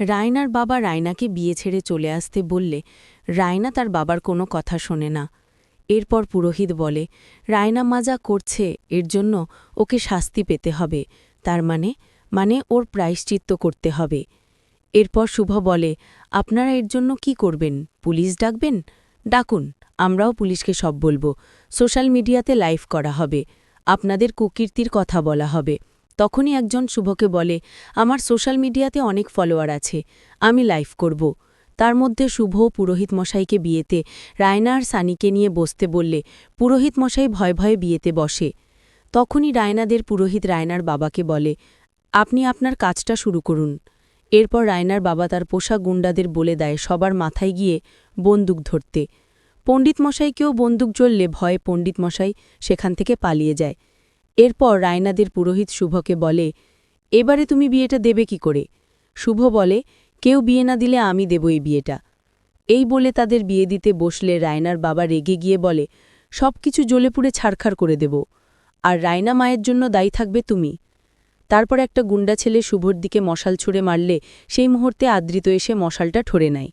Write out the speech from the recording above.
রায়নার বাবা রায়নাকে বিয়ে ছেড়ে চলে আসতে বললে রায়না তার বাবার কোনো কথা শোনে না। এরপর পুরোহিত বলে, রায়না মাজা করছে, এর জন্য ওকে শাস্তি পেতে হবে। তার মানে মানে ওর প্রায়শ্চিত্ত করতে হবে। এরপর শুভ বলে, আপনারা এর জন্য কি করবেন? পুলিশ ডাকবেন? ডাকুন, আমরাও পুলিশকে সব বলব। সোশ্যাল মিডিয়াতে লাইভ করা হবে। আপনাদের কুকীর্তির কথা বলা হবে। তখনই একজন শুভকে বলে, আমার সোশ্যাল মিডিয়াতে অনেক ফলোয়ার আছে, আমি লাইভ করব। তার মধ্যে শুভ পুরোহিত মশাইকে বিয়েতে, রায়না আর সানিকে নিয়ে বসতে বললে, পুরোহিত মশাই ভয় ভয়ে বিয়েতে বসে। তখনই রায়নাদের পুরোহিত রায়নার বাবাকে বলে, আপনি আপনার কাজটা শুরু করুন। এরপর রায়নার বাবা তার পোষা গুন্ডাদের বলে দেয় সবার মাথায় গিয়ে বন্দুক ধরতে। পণ্ডিত মশাইকেও বন্দুক জ্বললে ভয়ে পণ্ডিত মশাই সেখান থেকে পালিয়ে যায়। এরপর রায়নাদের পুরোহিত শুভকে বলে, এবারে তুমি বিয়েটা দেবে কি করে? শুভ বলে, কেউ বিয়ে না দিলে আমি দেব এই বিয়েটা। এই বলে তাদের বিয়ে দিতে বসলে রায়নার বাবা রেগে গিয়ে বলে সব কিছু জ্বলে পুড়ে ছাড়খাড় করে দেব, আর রায়না মায়ের জন্য দায়ী থাকবে তুমি। তারপর একটা গুন্ডা ছেলে শুভর দিকে মশাল ছুঁড়ে মারলে, সেই মুহূর্তে আদৃত এসে মশালটা ঠরে নেয়।